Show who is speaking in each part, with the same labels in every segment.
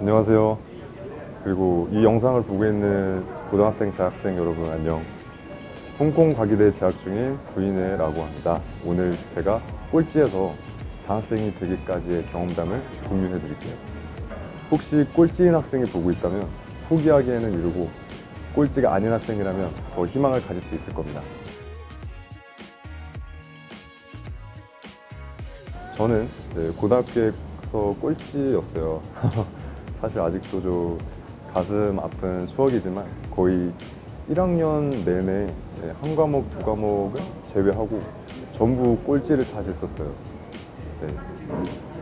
Speaker 1: 안녕하세요. 그리고 이 영상을 보고 있는 고등학생, 대학생 여러분 안녕. 홍콩 과기대 재학 중인 부인혜라고 합니다. 오늘 제가 꼴찌에서 장학생이 되기까지의 경험담을 공유해 드릴게요. 혹시 꼴찌인 학생이 보고 있다면 포기하기에는 이르고 꼴찌가 아닌 학생이라면 더 희망을 가질 수 있을 겁니다. 저는 고등학교에서 꼴찌였어요. 사실 아직도 좀 가슴 아픈 추억이지만 거의 1학년 내내 이제 한 과목, 두 과목을 제외하고 전부 꼴찌를 차지했었어요. 네.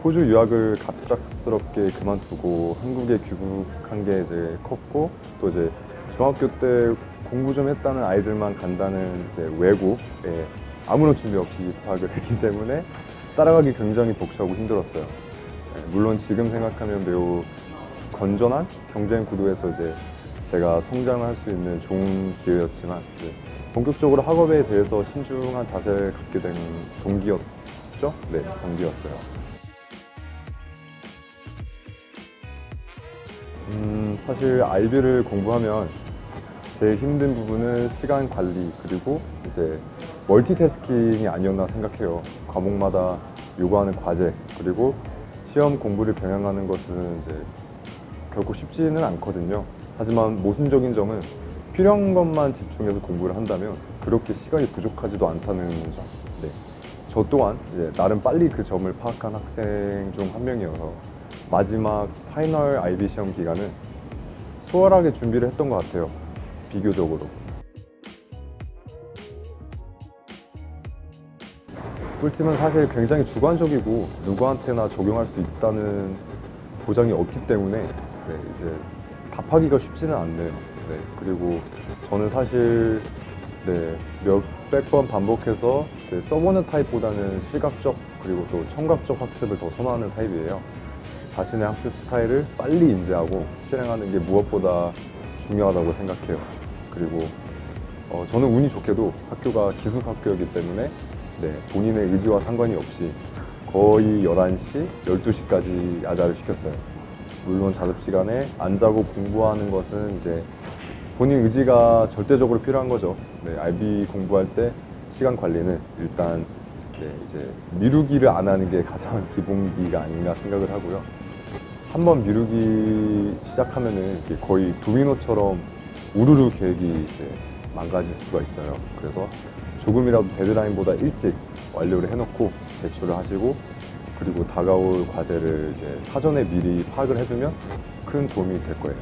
Speaker 1: 호주 유학을 갑작스럽게 그만두고 한국에 귀국한 게 이제 컸고 또 이제 중학교 때 공부 좀 했다는 아이들만 간다는 이제 외고에 아무런 준비 없이 입학을 했기 때문에 따라가기 굉장히 벅차고 힘들었어요. 네, 물론 지금 생각하면 매우 건전한 경쟁 구도에서 이제 제가 성장을 할수 있는 좋은 기회였지만 이제 본격적으로 학업에 대해서 신중한 자세를 갖게 된 동기였죠? 네, 동기였어요. 음, 사실 IB를 공부하면 제일 힘든 부분은 시간 관리 그리고 이제 멀티태스킹이 아니었나 생각해요. 과목마다 요구하는 과제 그리고 시험 공부를 병행하는 것은 이제 결코 쉽지는 않거든요. 하지만 모순적인 점은 필요한 것만 집중해서 공부를 한다면 그렇게 시간이 부족하지도 않다는 점. 네. 저 또한 이제 나름 빨리 그 점을 파악한 학생 중 한 명이어서 마지막 파이널 IB 시험 기간은 수월하게 준비를 했던 것 같아요. 비교적으로. 꿀팁은 사실 굉장히 주관적이고 누구한테나 적용할 수 있다는 보장이 없기 때문에 네, 이제 답하기가 쉽지는 않네요. 네, 그리고 저는 사실 네, 몇백 번 반복해서 네, 써보는 타입보다는 시각적 그리고 또 청각적 학습을 더 선호하는 타입이에요. 자신의 학습 스타일을 빨리 인지하고 실행하는 게 무엇보다 중요하다고 생각해요. 그리고 어, 저는 운이 좋게도 학교가 기숙 학교이기 때문에 네, 본인의 의지와 상관이 없이 거의 11시, 12시까지 야자를 시켰어요. 물론 자습 시간에 안 자고 공부하는 것은 이제 본인 의지가 절대적으로 필요한 거죠. 네, IB 공부할 때 시간 관리는 일단 네, 이제 미루기를 안 하는 게 가장 기본기가 아닌가 생각을 하고요. 한번 미루기 시작하면은 거의 도미노처럼 우르르 계획이 이제 망가질 수가 있어요. 그래서 조금이라도 데드라인보다 일찍 완료를 해놓고 제출을 하시고 그리고 다가올 과제를 이제 사전에 미리 파악을 해두면 큰 도움이 될 거예요.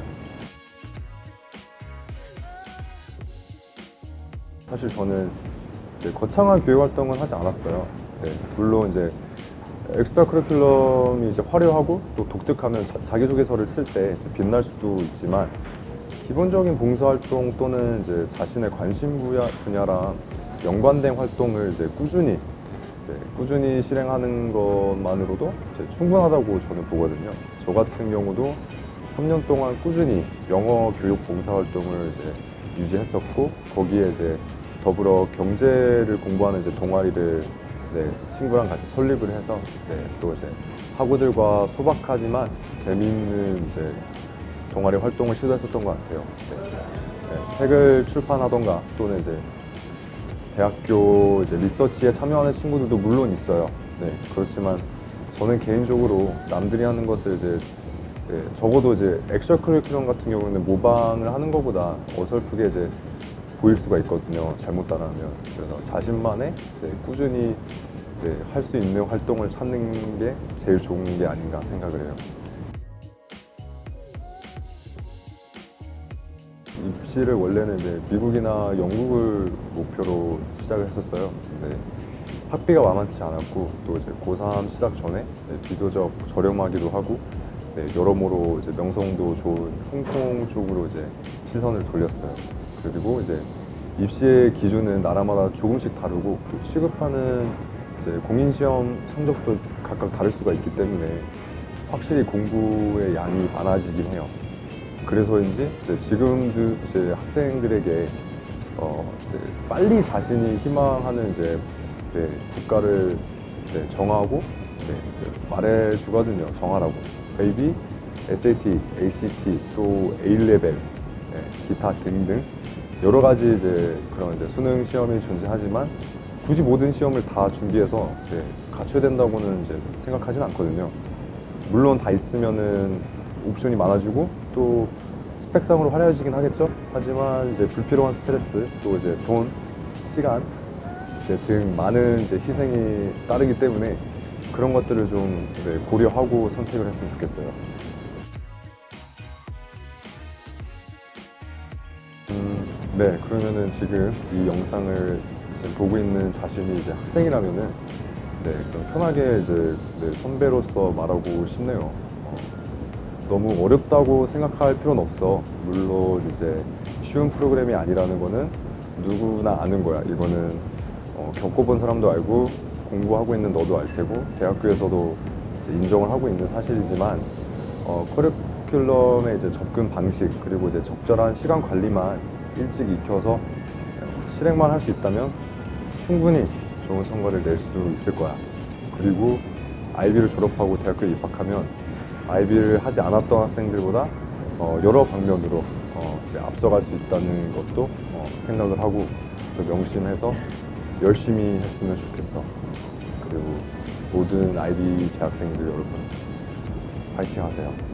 Speaker 1: 사실 저는 거창한 교육 활동은 하지 않았어요. 네, 물론 이제 엑스트라 커리큘럼이 이제 화려하고 또 독특하면 자, 기소개서를 쓸 때 빛날 수도 있지만 기본적인 봉사활동 또는 이제 자신의 관심 분야, 분야랑 연관된 활동을 이제 꾸준히 이제 꾸준히 실행하는 것만으로도 충분하다고 저는 보거든요. 저 같은 경우도 3년 동안 꾸준히 영어 교육 봉사활동을 이제 유지했었고 거기에 이제 더불어 경제를 공부하는 이제 동아리를 네, 친구랑 같이 설립을 해서 네, 또 이제 학우들과 소박하지만 재미있는 이제 동아리 활동을 시도했었던 것 같아요. 네. 네, 책을 출판하던가 또는 이제 대학교 이제 리서치에 참여하는 친구들도 물론 있어요. 네, 그렇지만 저는 개인적으로 남들이 하는 것을 이제 네, 적어도 이제 엑셜 커리큘럼 같은 경우는 모방을 하는 것보다 어설프게 이제 보일 수가 있거든요. 잘못 따라하면. 그래서 자신만의 이제 꾸준히 할 수 있는 활동을 찾는 게 제일 좋은 게 아닌가 생각을 해요. 입시를 원래는 이제 미국이나 영국을 목표로 시작을 했었어요. 근데 학비가 만만치 않았고 또 이제 고3 시작 전에 비교적 저렴하기도 하고 네, 여러모로 이제 명성도 좋은 홍콩 쪽으로 이제 시선을 돌렸어요. 그리고 이제 입시의 기준은 나라마다 조금씩 다르고 또 취급하는 이제 공인 시험 성적도 각각 다를 수가 있기 때문에 확실히 공부의 양이 많아지긴 해요. 그래서인지 이제 지금도 이제 학생들에게 어, 이제 빨리 자신이 희망하는 이제 네, 국가를 네, 정하고 네, 이제 말해주거든요. 정하라고. 베이비 SAT, ACT, 또 A-레벨, 예, 기타 등등 여러 가지 이제 그런 이제 수능 시험이 존재하지만 굳이 모든 시험을 다 준비해서 이제 갖춰야 된다고는 이제 생각하진 않거든요. 물론 다 있으면은 옵션이 많아지고 또 스펙상으로 화려해지긴 하겠죠. 하지만 이제 불필요한 스트레스 또 이제 돈, 시간 이제 등 많은 이제 희생이 따르기 때문에 그런 것들을 좀 네, 고려하고 선택을 했으면 좋겠어요. 음, 네, 그러면은 지금 이 영상을 보고 있는 자신이 이제 학생이라면은 네, 좀 편하게 이제 네, 선배로서 말하고 싶네요. 어, 너무 어렵다고 생각할 필요는 없어. 물론 이제 쉬운 프로그램이 아니라는 거는 누구나 아는 거야. 이거는 어, 겪어본 사람도 알고 공부하고 있는 너도 알 테고 대학교에서도 인정을 하고 있는 사실이지만 어, 커리큘럼의 이제 접근 방식 그리고 이제 적절한 시간 관리만 일찍 익혀서 실행만 할 수 있다면 충분히 좋은 성과를 낼 수 있을 거야. 그리고 아이비를 졸업하고 대학교에 입학하면 아이비를 하지 않았던 학생들보다 어, 여러 방면으로 어, 앞서갈 수 있다는 것도 어, 생각을 하고 또 명심해서 열심히 했으면 좋겠어. 그리고 모든 아이비 재학생들 여러분 파이팅 하세요.